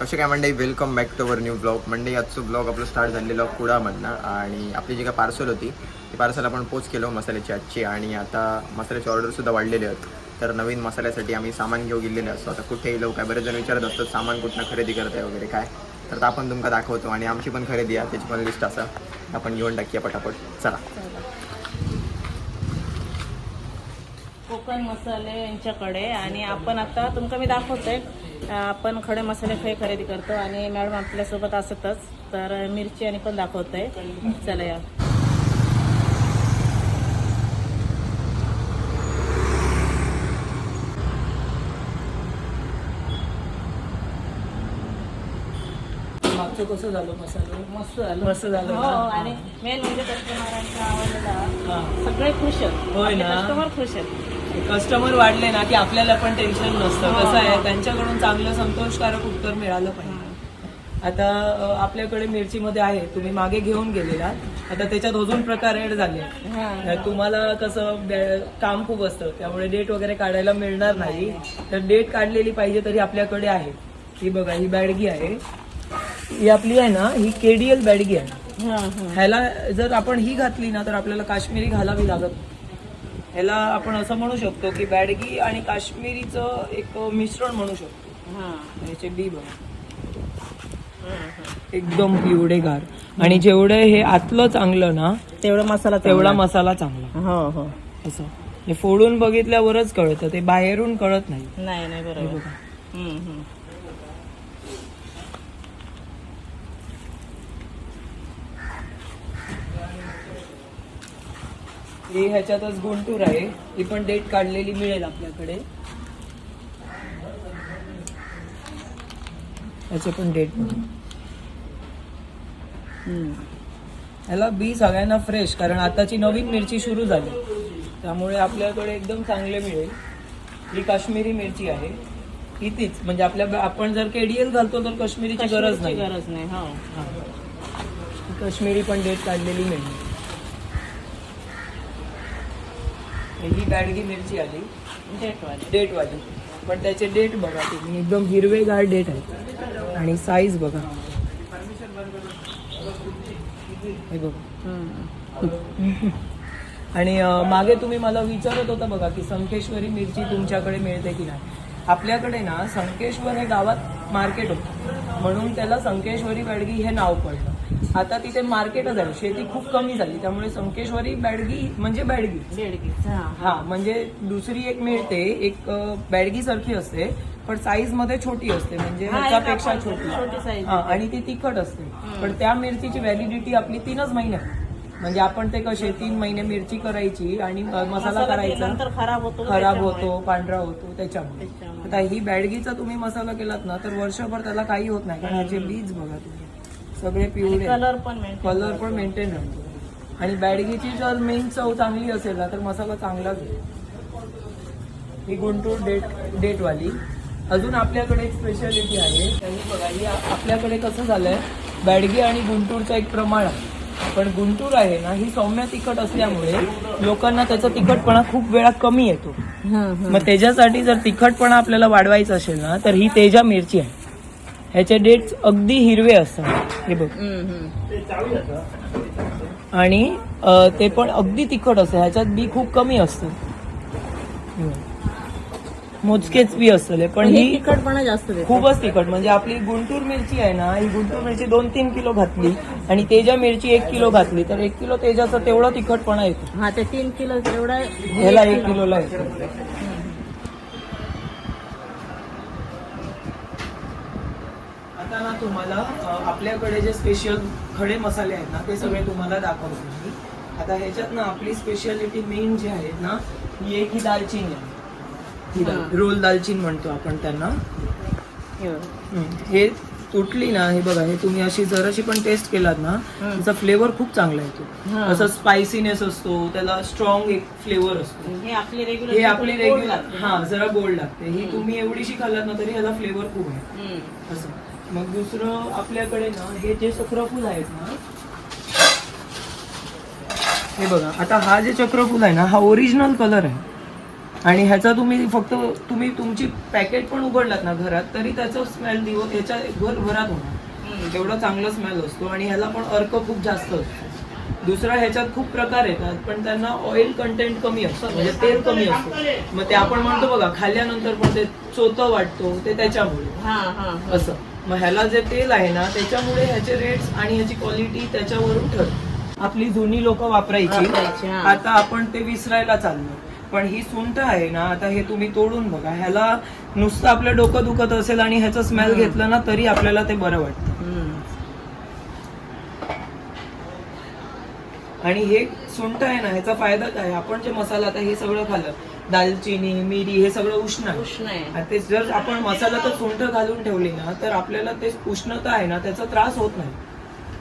कसे काय मंडळी welcome back to our new blog Monday आजचं ब्लॉग आपलं स्टार्ट झालेलं कुडामधनं आणि आपली जी काय पार्सल होती ती पार्सल आपण पोच केलो हो मसाल्याची आजची आणि आता मसाल्याची ऑर्डरसुद्धा वाढलेले आहेत. तर नवीन मसाल्यासाठी आम्ही सामान घेऊ गेलेले असतो आता कुठे येलो काय? बरेच जण विचारत असतात सामान कुठनं खरेदी करताय वगैरे काय? तर आपण तुमका दाखवतो आणि आमची पण खरेदी आहे. त्याची पण लिस्ट असा आपण घेऊन टाकूया पटापट. चला. कोकण मसाले यांच्याकडे. आणि आपण आता तुमका मी दाखवतोय अं, आपण खडे मसाले खय खरेदी करतो आणि मॅडम आपल्यासोबत असतच तर मिरची आणि पण दाखवतोय चला या. मागचं कसं झालं मसाले? मस्त झालं. मस्त झालं हो? आणि मेन म्हणजे कस्टमरांचा आवडलेला हा. सगळे खुश आहेत. होय ना? कस्टमर खुश आहेत. कस्टमर वाढले ना की आपल्याला पण टेन्शन नसतं. हा, कसं आहे हा. त्यांच्याकडून चांगलं संतोषकारक उत्तर मिळालं पाहिजे. आता आपल्याकडे मिरचीमध्ये आहे तुम्ही मागे घेऊन गेलेला. आता त्याच्यात अजून प्रकार ऍड झाले. हा. तुम्हाला कसं काम खूप असतं. त्यामुळे डेट वगैरे काढायला मिळणार नाही. तर डेट काढलेली पाहिजे तरी आपल्याकडे आहे. ही बघा ही बॅडगी आहे. ही आपली आहे ना ही केडीएल बॅडगी आहे. ह्याला जर आपण ही घातली ना तर आपल्याला काश्मीरी घालावी लागत. ह्याला आपण असं म्हणू शकतो की बॅडगी आणि काश्मीरीचं एक मिश्रण म्हणू शकतो. हा. ह्याचे बी बघा. एकदम पिवडेगार आणि जेवढं हे आतलं चांगलं ना तेवढा मसाला तेवढा. मसाला चांगला. हो हो. असं. हे फोडून बघितल्यावरच कळतं. ते बाहेरून कळत नाही. नाही नाही बरोबर बघा. हम्म, हम्म. ही ह्याच्यातच गुंटूर आहे. ही पण डेट काढलेली मिळेल आपल्याकडे. ह्याचे पण डेट. ह्याला बी सगळ्यांना फ्रेश कारण आताची नवीन मिरची सुरू झाली. त्यामुळे आपल्याकडे एकदम चांगले मिळेल. ही काश्मीरी मिरची आहे. ही तीच म्हणजे आपल्या आपण जर केडीएल घालतो तर काश्मीरीची गरज नाही. गरज नाही हो. हा. ही काश्मीरी पण डेट काढलेली मिळेल. ही बॅडगी मिरची आली. डेटवाली. डेटवाली. पण त्याचे डेट बघा तुम्ही. एकदम हिरवेगार डेट आहे. आणि साईज बघा. हे बघा. आणि मागे तुम्ही मला विचारत होता बघा की संकेश्वरी मिरची तुमच्याकडे मिळते की नाही. आपल्याकडे ना संकेश्वर हे गावात मार्केट होतं. म्हणून त्याला संकेश्वरी बॅडगी हे नाव पडलं. आता तिथे मार्केटच आहे. शेती खूप कमी झाली. त्यामुळे संकेश्वरी बॅडगी म्हणजे बॅडगी. हा. म्हणजे दुसरी एक मिळते. एक बॅडगी सारखी असते पण साईजमध्ये छोटी असते. म्हणजे ह्याच्यापेक्षा छोटी. हा, आणि ती तिखट असते. पण त्या मिरचीची व्हॅलिडिटी आपली तीनच महिने. म्हणजे आपण ते कसे तीन महिने मिरची करायची आणि मसाला करायचा. खराब होतो खराब त्याच्यामुळे. होतो पांढरा होतो त्याच्यामुळे. आता ही बॅडगीचा तुम्ही मसाला केलात ना तर वर्षभर त्याला काही होत नाही. कारण ह्याचे बीज बघा तुम्ही. सगळे पिवळे. कलर पण कलर पण मेंटेन राहतो आणि बॅडगीची जर मेन चव चांगली असेल ना तर मसाला चांगलाच आहे ही गुंटूर डेट डेटवाली. अजून आपल्याकडे एक स्पेशालिटी आहे. त्यांनी बघा ही आपल्याकडे कसं झालंय बॅडगी आणि गुंटूरचं एक प्रमाण आहे. पण गुंटूर आहे ना ही सौम्य तिखट असल्यामुळे लोकांना त्याचा तिखटपणा खूप वेळा कमी येतो. मग त्याच्यासाठी जर तिखटपणा आपल्याला वाढवायचं असेल ना तर ही तेजा मिरची आहे. ह्याचे डेट्स अगदी हिरवे असतात. हे बघ. आणि ते पण अगदी तिखट असतं. ह्याच्यात बी खूप कमी असतं. मोजकेच बी असतले पण हे तिखटपणा जास्त खूपच तिखट. म्हणजे आपली गुंटूर मिरची आहे ना ही गुंटूर मिरची दोन तीन किलो घातली आणि तेजा मिरची एक किलो घातली तर एक किलो तेजाचा तेवढा तिखटपणा येतो. हा ते तीन किलो एवढा ह्याला एक किलोला येतो. आता ना तुम्हाला आपल्याकडे जे स्पेशल खडे मसाले आहेत ना ते सगळे तुम्हाला दाखवतो मी. आता ह्याच्यात ना आपली स्पेशालिटी मेन जे आहेत ना ही एक ही दालचिनी आहे. ही हा. रोल दालचिन म्हणतो आपण त्यांना. हम्म. हे तुटली ना हे बघा हे तुम्ही अशी जराशी पण टेस्ट केलात ना. त्याचा फ्लेवर खूप चांगला येतो. हा. असं स्पायसीनेस असतो त्याला स्ट्रॉंग एक फ्लेवर असतो. हे आपली रेग्युलर हे आपली रेग्युलर हा जरा गोड लागते. ही तुम्ही एवढीशी खाल्लात ना तरी ह्याला फ्लेवर खूप आहे. असं. मग दुसरं आपल्याकडे ना हे जे चक्रफूल आहेत ना हे बघा आता हा जे चक्रफूल आहे ना हा ओरिजिनल कलर आहे. आणि ह्याचा तुम्ही फक्त तुम्ही तुमची पॅकेट पण उघडलात ना घरात तरी त्याचा स्मेल दिवस ह्याच्या भरभरात होणार. तेवढा चांगला स्मेल असतो आणि ह्याला पण अर्क खूप जास्त असतो. दुसरा ह्याच्यात खूप प्रकार येतात पण त्यांना ऑइल कंटेंट कमी असतं म्हणजे तेल कमी असतं. मग ते आपण म्हणतो बघा खाल्ल्यानंतर पण ते चोतं वाटतो ते त्याच्यामुळे. असं. मग ह्याला जे तेल आहे ना त्याच्यामुळे ह्याचे रेट्स आणि ह्याची क्वालिटी त्याच्यावरून ठरते. आपली जुनी लोक वापरायची. आता आपण ते विसरायला चाललो पण ही सुंठ आहे ना आता हे तुम्ही तोडून बघा. ह्याला नुसतं आपलं डोकं दुखत असेल आणि ह्याचं स्मेल घेतलं ना तरी आपल्याला ते बरं वाटतं. आणि हे सुंठ आहे ना ह्याचा फायदा काय? आपण जे मसाला आता हे सगळं खाल्लं दालचिनी मिरी हे सगळं उष्ण आहे. उष्ण आहे. आणि ते जर आपण मसाला तर सुंठ घालून ठेवली ना तर आपल्याला ते उष्णता आहे ना त्याचा त्रास होत नाही.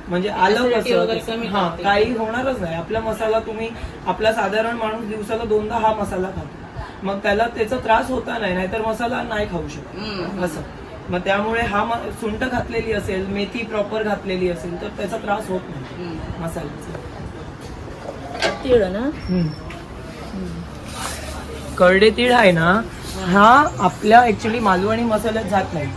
म्हणजे आलं Acidity वगैरे कसं कमी हा. काही होणारच नाही. आपला मसाला तुम्ही आपला साधारण माणूस दिवसाला दोनदा हा मसाला खातो. मग त्याला त्याचा त्रास होता नाही नाहीतर मसाला नाही खाऊ शकत. हम्म. असं. मग त्यामुळे हा म- सुंठ घातलेली असेल मेथी प्रॉपर घातलेली असेल तर त्याचा त्रास होत नाही हम्म. मसाल्याचा. तीळ ना? करडे तीळ आहे ना हा आपल्या ऍक्च्युली मालवणी मसाल्यात जात नाही.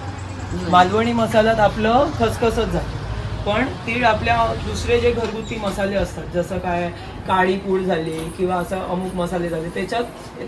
मालवणी मसाल्यात आपलं खसखसच जात. पण तीळ आपल्या दुसरे जे घरगुती मसाले असतात जसं काय काळी पूड झाली किंवा असं अमुक मसाले झाले त्याच्यात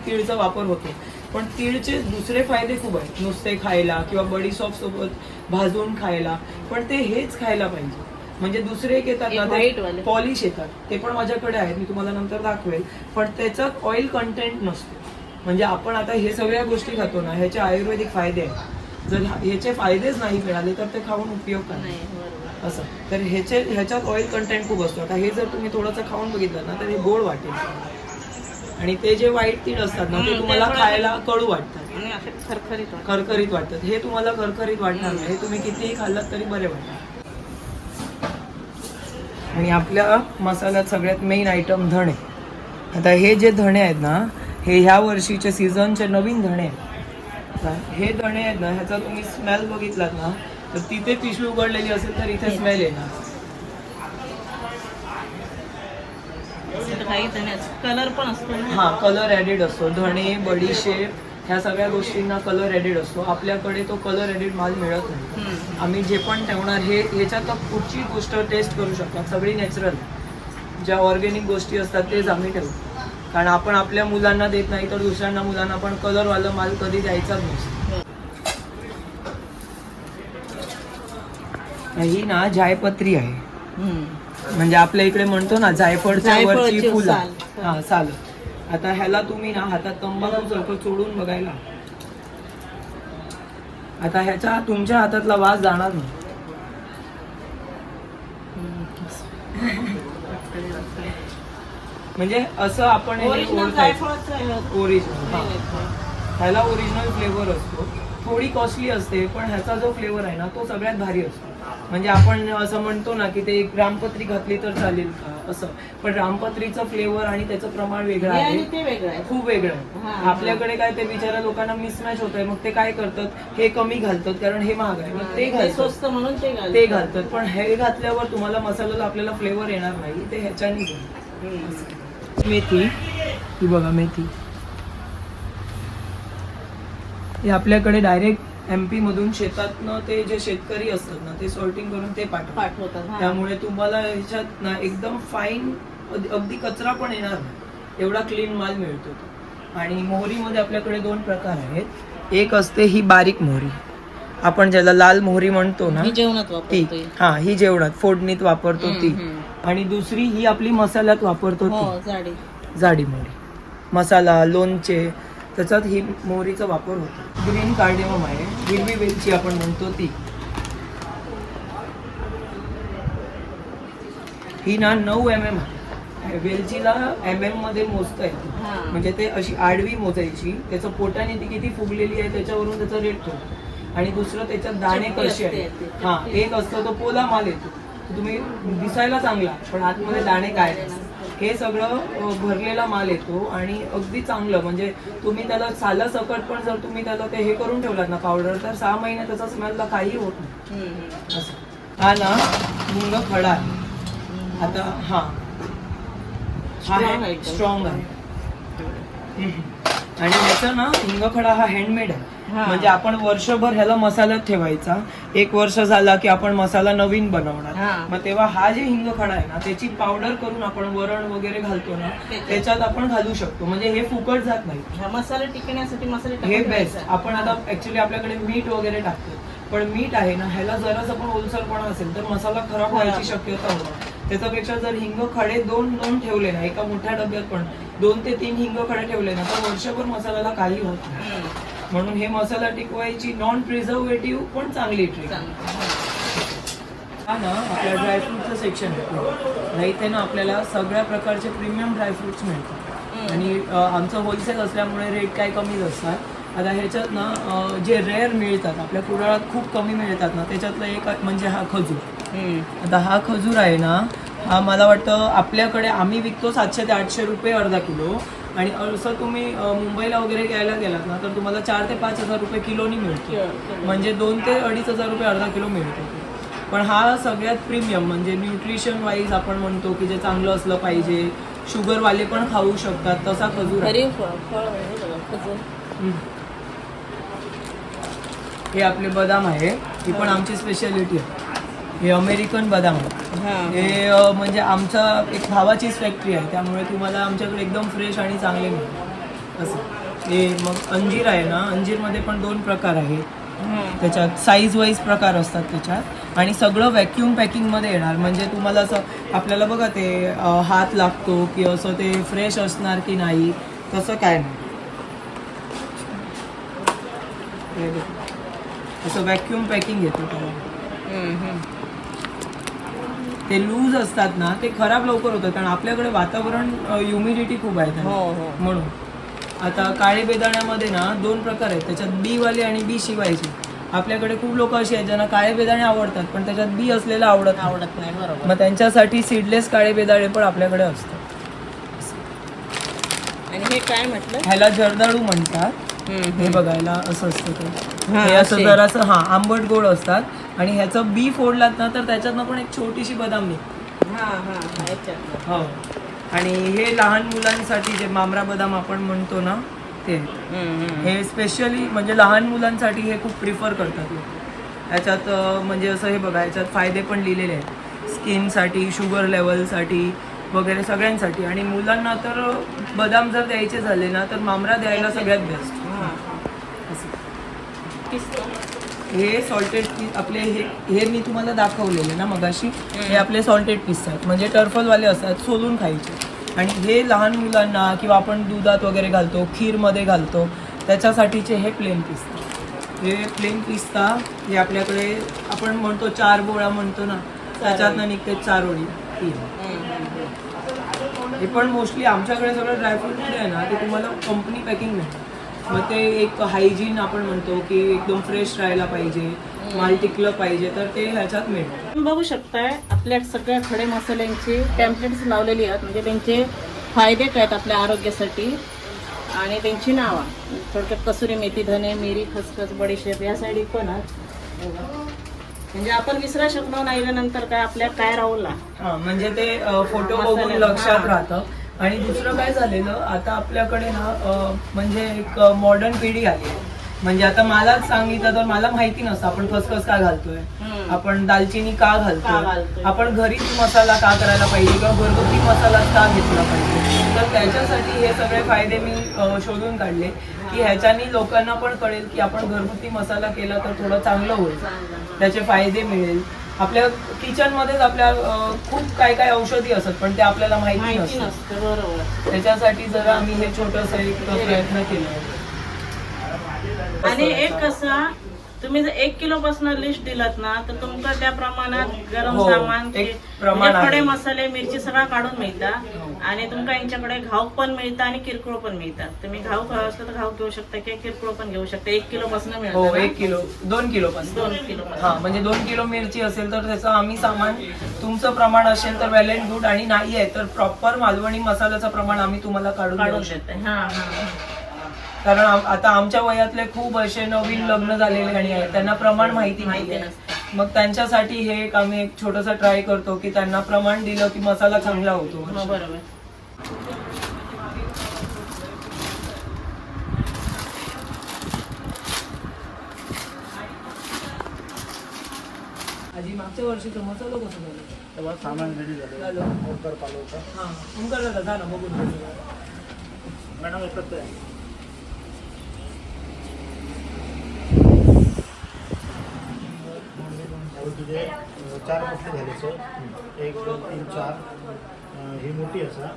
तीळचा वापर होतो. पण तीळचे दुसरे फायदे खूप आहेत. नुसते खायला किंवा बडीसॉप सोबत भाजून खायला पण ते हेच खायला पाहिजे. म्हणजे दुसरे एक येतात ना वाले. पॉलिश येतात. ते पण माझ्याकडे आहेत मी तुम्हाला नंतर दाखवेल. पण त्याच्यात ऑइल कंटेंट नसतो. म्हणजे आपण आता हे सगळ्या गोष्टी खातो ना ह्याचे आयुर्वेदिक फायदे आहेत. जर ह्या- ह्याचे फायदेच नाही मिळाले तर ते खाऊन उपयोग काय बरोबर. असं. तर ह्याचे ह्याच्यात ऑइल कंटेंट खूप असतो. आता हे जर तुम्ही थोडंसं खाऊन बघितलं ना तर हे गोड वाटेल. आणि ते जे वाईट तीळ असतात ना ते तुम्हाला खायला कडू वाटतात. खरखरीत वाटतं. करकरीत वाटतात. हे तुम्हाला करकरीत वाटणार नाही. हे तुम्ही कितीही खाल्लात तरी बरे वाटतात. आणि आपल्या मसाल्यात सगळ्यात मेन आयटम धणे. आता हे जे धणे आहेत ना हे ह्या वर्षीचे सीझनचे नवीन धणे. आहेत हे धणे आहेत ना ह्याचा तुम्ही स्मेल बघितलात ना तर तिथे पिशवी उघडलेली असेल तर इथे स्मेल येणार. कलर पण असतो ना. हा कलर ॲडेड असतो. धणे बडीशेप ह्या सगळ्या गोष्टींना कलर ॲडेड असतो. आपल्याकडे तो कलर ॲडेड माल मिळत नाही. आम्ही जे पण ठेवणार हे ह्याच्यात कुठची गोष्ट टेस्ट करू शकतात. सगळी नॅचरल ज्या ऑर्गॅनिक गोष्टी असतात तेच आम्ही ठेवतो. कारण आपण आपल्या मुलांना देत नाही तर दुसऱ्यांना मुलांना पण कलरवालं माल कधी द्यायचाच नसतो ही ना जायपत्री आहे. म्हणजे आपल्या इकडे म्हणतो ना जायफळच्या जायफळाची वरची फुलं. हा साल. आता ह्याला तुम्ही ना हातात तंबाखू चौक चोडून बघायला. आता ह्याच्या तुमच्या हातातला वास जाणार नाही. म्हणजे असं आपण. ओरिजिनल ह्याला ओरिजिनल फ्लेवर असतो. थोडी कॉस्टली असते पण ह्याचा जो फ्लेवर आहे ना तो सगळ्यात भारी असतो. म्हणजे आपण असं म्हणतो ना की ते रामपत्री घातली तर चालेल का असं. पण रामपत्रीचं फ्लेवर आणि त्याचं प्रमाण वेगळं आहे. खूप वेगळं आहे. आपल्याकडे काय ते बिचारा लोकांना मिसमॅच होत आहे मग ते काय करतात? हे कमी घालतात कारण हे महाग आहे. मग ते घालतात. स्वस्त म्हणून ते घालतात. पण हे घातल्यावर तुम्हाला मसाल्याला आपल्याला फ्लेवर येणार नाही. ते. हम्म. मेथी. ही बघा मेथी. हे आपल्याकडे डायरेक्ट एम पी मधून शेतातनं ते जे शेतकरी असतात ना ते सॉर्टिंग करून ते पाठवतात. पाठवतात हा. त्यामुळे तुम्हाला ह्याच्यात ना एकदम फाईन अगदी कचरा पण येणार नाही. एवढा क्लीन माल मिळतो तो. आणि मोहरीमध्ये आपल्याकडे दोन प्रकार आहेत. एक असते ही बारीक मोहरी. आपण ज्याला लाल मोहरी म्हणतो ना ही जेवणात ती. वापरतोय. हा ही जेवणात फोडणीत वापरतो ती. हम्म. आणि दुसरी ही आपली मसाल्यात वापरतो ती. हो जाडी. जाडी मोहरी. मसाला लोणचे त्याच्यात ही मोहरीचा वापर होतो. ग्रीन कार्डेमम आहे. हिरवी वेलची आपण म्हणतो ती. ही ना नऊ एम एम आहे. वेलचीला एम एममध्ये मोजता येते. हा. म्हणजे ते अशी आडवी मोजायची. त्याचं पोटाने ती किती फुगलेली आहे त्याच्यावरून त्याचा रेट ठेवतो आणि दुसरं त्याच्यात दाणे चपटी कसे असते आहेत. ती. हा एक असतो तो पोला माल येतो. तुम्ही दिसायला चांगला पण आतमध्ये दाणे काय. हे सगळं भरलेला माल येतो आणि अगदी चांगलं म्हणजे तुम्ही त्याला साला सकट पण जर तुम्ही त्याला ते हे करून ठेवलात ना पावडर तर सहा महिन्यात त्याचा स्मेलला काही होत नाही. असं हा ना मुंग खडा आहे आता हा हा. स्ट्रॉंग आहे. आणि ह्याचा ना हिंगखडा हा हँडमेड आहे. म्हणजे आपण वर्षभर ह्याला मसाल्यात ठेवायचा. एक वर्ष झाला की आपण मसाला नवीन बनवणार. हा. मग तेव्हा हा जे हिंगखडा आहे ना त्याची पावडर करून आपण वरण वगैरे घालतो ना त्याच्यात. आपण घालू शकतो. म्हणजे हे फुकट जात नाही. मसाले टिकण्यासाठी मसाले हे बेस्ट. आपण आता ऍक्च्युली आपल्याकडे मीठ वगैरे टाकतो. पण मीठ आहे ना ह्याला जराच पण ओलसरपणा असेल तर मसाला खराब व्हायची शक्यता होते त्याच्यापेक्षा जर हिंग खडे दोन दोन ठेवले ना एका मोठ्या डब्यात पण दोन ते तीन हिंग खडे ठेवले ना तर वर्षभर मसाल्याला काही होत नाही. म्हणून हे मसाला टिकवायची नॉन प्रिझर्वेटिव्ह पण चांगली ट्रिक. हा ना आपल्या ड्रायफ्रूटचं सेक्शन आहे ना इथे ना आपल्याला सगळ्या प्रकारचे प्रीमियम ड्रायफ्रुट्स मिळतात. आणि आमचं होलसेल असल्यामुळे रेट काय कमीच असतात आता ह्याच्यात ना जे रेअर मिळतात आपल्या कुडाळात खूप कमी मिळतात ना त्याच्यातलं एक म्हणजे हा खजूर. आता हा खजूर आहे ना हा मला वाटतं आपल्याकडे आम्ही विकतो सातशे ते आठशे रुपये अर्धा किलो. आणि असं तुम्ही मुंबईला वगैरे घ्यायला गेलात ना तर तुम्हाला चार ते पाच हजार रुपये किलोनी मिळतो किलो- म्हणजे दोन ते अडीच हजार रुपये अर्धा किलो मिळतो पण हा सगळ्यात प्रीमियम म्हणजे न्यूट्रिशन वाईज आपण म्हणतो की जे चांगलं असलं पाहिजे. शुगरवाले पण खाऊ शकतात तसा खजूर. हे आपले बदाम आहे. ही पण आमची स्पेशालिटी आहे. हे अमेरिकन बदाम हा. म्हणजे आमच्या एक भावाचीच फॅक्टरी आहे त्यामुळे तुम्हाला आमच्याकडे एकदम फ्रेश आणि चांगले मिळतात असं हे मग अंजीर आहे ना अंजीरमध्ये पण दोन प्रकार आहेत. त्याच्यात साईज वाईज प्रकार असतात त्याच्यात आणि सगळं व्हॅक्यूम पॅकिंगमध्ये येणार म्हणजे तुम्हाला असं आपल्याला बघा ते हात लागतो की असं ते फ्रेश असणार की नाही तसं काय नाही. असं व्हॅक्यूम पॅकिंग येतं त्याला. ते लूज असतात ना ते खराब लवकर होतं कारण आपल्याकडे वातावरण ह्युमिडिटी खूप आहे. हो हो. म्हणून. आता काळे बेदाण्यामध्ये ना दोन प्रकार आहेत. त्याच्यात बी वाले आणि बी शिवायचे. आपल्याकडे खूप लोक अशी आहेत ज्यांना काळे बेदाणे आवडतात पण त्याच्यात बी असलेलं आवडत नाही. आवडत नाही बरोबर. मग त्यांच्यासाठी सीडलेस काळे बेदाणे पण आपल्याकडे असतात. आणि हे काय म्हटलं? ह्याला जर्दाळू म्हणतात. हे बघायला असं असतं ते. हा, असं. जरासं हा आंबट गोड असतात आणि ह्याचं बी फोडलात ना तर त्याच्यातनं पण एक छोटीशी बदाम निघते. हा हा हा. हो. आणि हे लहान मुलांसाठी जे मामरा बदाम आपण म्हणतो ना ते. हे स्पेशली म्हणजे लहान मुलांसाठी हे खूप प्रिफर करतात याच्यात म्हणजे असं हे बघा याच्यात फायदे पण लिहिलेले आहेत. स्किनसाठी शुगर लेवलसाठी वगैरे सगळ्यांसाठी. आणि मुलांना तर बदाम जर द्यायचे झाले ना तर मामरा द्यायला सगळ्यात बेस्ट हा. पिस्ता. हे सॉल्टेड आपले हे हे मी तुम्हाला दाखवलेले ना मगाशी हे आपले सॉल्टेड पिस्ता आहेत म्हणजे टर्फलवाले असतात सोलून खायचे आणि हे लहान मुलांना किंवा आपण दुधात वगैरे घालतो खीरमध्ये घालतो त्याच्यासाठीचे हे प्लेन पिस्ता हे प्लेन पिस्ता हे आपल्याकडे आपण म्हणतो चार बोळा म्हणतो ना त्याच्यातनं निघते चार ओळी तीन. हे पण मोस्टली आमच्याकडे सगळं ड्रायफ्रूट आहे ना ते तुम्हाला कंपनी पॅकिंग मिळतं मग ते एक हायजीन आपण म्हणतो की एकदम फ्रेश राहायला पाहिजे माल टिकलं पाहिजे तर ते ह्याच्यात मिळतं. बघू शकताय आपल्या सगळ्या खडे मसाल्यांची पॅम्पलेट्स लावलेली आहेत. म्हणजे त्यांचे फायदे काय आहेत आपल्या आरोग्यासाठी? आणि त्यांची नावं. थोडक्यात कसुरी मेथी धने मिरी खसखस बडीशेप या साईड पण म्हणजे आपण विसरा शकलो नाही नंतर काय आपल्या काय राहुला म्हणजे ते फोटो बघून लक्षात. राहतं. आणि दुसरं काय झालेलं आता आपल्याकडे ना म्हणजे एक मॉडर्न पिढी आली आहे. म्हणजे आता मलाच सांगितलं तर मला माहिती नसतं आपण खसखस का घालतोय. आपण दालचिनी का घालतोय? आपण घरीच मसाला का करायला पाहिजे किंवा घरगुती मसाला का घेतला पाहिजे तर त्याच्यासाठी हे सगळे फायदे मी शोधून काढले की ह्याच्यानी लोकांना पण कळेल की आपण घरगुती मसाला केला तर थोडं चांगलं होईल त्याचे फायदे मिळेल आपल्या किचन मध्येच आपल्या अ, खूप काय काय औषधी असतात पण ते आपल्याला माहिती माहिती नसतं नसतं बरोबर. त्याच्यासाठी जरा आम्ही हे छोटस एक प्रयत्न केला. आणि एक कसा तुम्ही जर एक किलो पासून लिस्ट दिलात ना तर तुमका त्या प्रमाणात गरम हो, सामान एक म्हणजे आहे. मसाले मिरची सगळं काढून मिळतात आणि तुमका यांच्याकडे घाऊक पण मिळतं आणि किरकोळ पण मिळतात. तुम्ही घाऊक हवं असलं तर घाऊक घेऊ शकता किंवा किरकोळ पण घेऊ शकता. एक किलो पासून हो मिळतं एक किलो दोन किलो पासून दोन किलो हा म्हणजे दोन किलो मिरची असेल तर त्याचं आम्ही सामान तुमचं प्रमाण असेल तर वेल अँड गुड आणि नाही आहे तर प्रॉपर मालवणी मसाल्याचं प्रमाण आम्ही तुम्हाला काढून काढून देऊ शकतो. देते. हा हा. कारण आता आमच्या वयातले खूप असे नवीन लग्न झालेले आणि आहेत त्यांना प्रमाण माहिती नाही आहे मग त्यांच्यासाठी हे एक आम्ही एक छोटस ट्राय करतो की त्यांना प्रमाण दिलं की मसाला चांगला होतो. बरोबर. आजी मागच्या वर्षी तो मसाला कसं झालं? तेव्हा सामान रेडी झालं. ओंकार पालवचा. हां ओंकारला झालं बघून. मॅडम एकत्र आहे अहो, तुझे चार मटले झाले सर. एक दोन तीन चार. ही मोठी असा.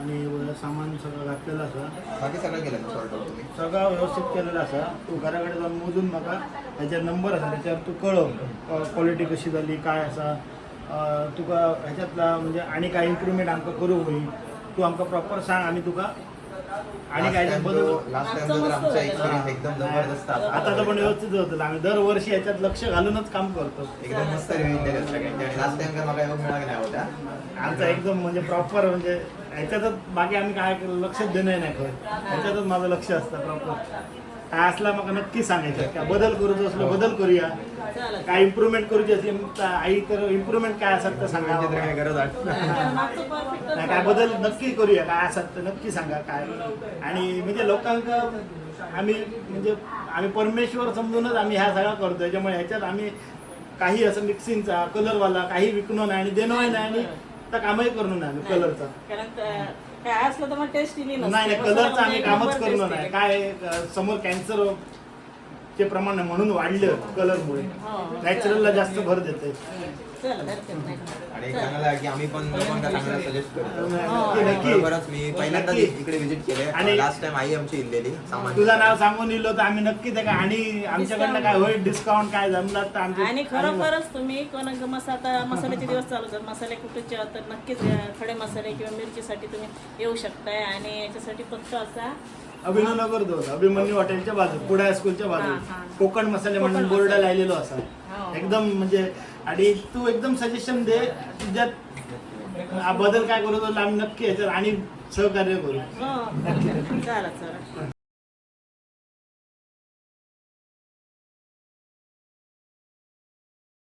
आणि सामान सगळं घातलेलं असा. बाकी सगळं केलं ना सॉर्ट आउट तुम्ही सगळा व्यवस्थित केलेला असा. तू घराकडे जाऊन मोजून म्हाका ह्याच्यावर नंबर असा त्याच्यावर तू कळव. क्वालिटी कशी झाली काय असा. तुका ह्याच्यातला म्हणजे आणि काय इम्प्रुवमेंट आमकां करूंक होई तू आमकां प्रॉपर सांग आम्ही तुका आणि काय लास्ट टाइम तर आमचा एक्सपिरियन्स एकदम जबरदस्त आता आता तर पण व्यवस्थित होतं. आम्ही दरवर्षी याच्यात लक्ष घालूनच काम करतो. एकदम मस्त रिव्ह्यू दिले सगळ्यांचे आणि लास्ट टाइम काय मला योग मिळाला नाही होता आमचा एकदम म्हणजे प्रॉपर म्हणजे ह्याच्यातच बाकी आम्ही काय केलं लक्षच देणं नाही खरं. ह्याच्यातच माझं लक्ष असतं प्रॉपर काय असला मग नक्की सांगायचं. काय बदल करूचं असलं बदल करूया. काय इम्प्रुव्हमेंट करूची असली तर आई तर इम्प्रुव्हमेंट काय असेल तर सांगा. तर काय गरज नाही काय बदल नक्की करूया काय असेल तर नक्की सांगा काय. आणि म्हणजे लोकांका आम्ही म्हणजे आम्ही परमेश्वर समजूनच आम्ही ह्या सगळा करतो त्याच्यामुळे ह्याच्यात आम्ही काही असं मिक्सिंगचा कलरवाला काही विकणं नाही आणि देणं नाही आणि तर कामही करणं नाही आम्ही कलरचा काय असलं तर मग टेस्ट नाही नाही कलरचं आम्ही कामच करणं नाही काय अ, समोर कॅन्सर चे प्रमाण म्हणून वाढलं कलरमुळे नॅचरलला जास्त भर देते चल हरकत नाही. आणि चांगला की आम्ही पण लोकांना चांगला सजेस्ट करतो नक्की नक्की बरोबरच मी पहिल्यांदा. इकडे व्हिजिट केले आणि- लास्ट टाइम आई आमची इल्लेली सामान तुझं नाव सांगून दिलं तर आम्ही नक्की ते काय आणि आमच्याकडनं काय होईल? डिस्काउंट काय जमला तर आमचे आणि खरोखरच तुम्ही कोण मसा आता मसाल्याचे दिवस चालू आहेत मसाले कुठेचे आहात तर नक्कीच खडे मसाले किंवा मिरचीसाठी तुम्ही येऊ शकताय. आणि याच्यासाठी फक्त असा अभिनवनगर दोन अभिमन्यू हॉटेलच्या बाजू पुढे हायस्कूलच्या बाजू. हा, हा. कोकण मसाले म्हणून बोर्ड मसाले. लायलेलो असा हो. एकदम म्हणजे आणि तू एकदम सजेशन दे तुझ्यात हा बदल काय करू तर आम्ही नक्की याच्यात आणि सहकार्य करू. हो, चालेल चालेल.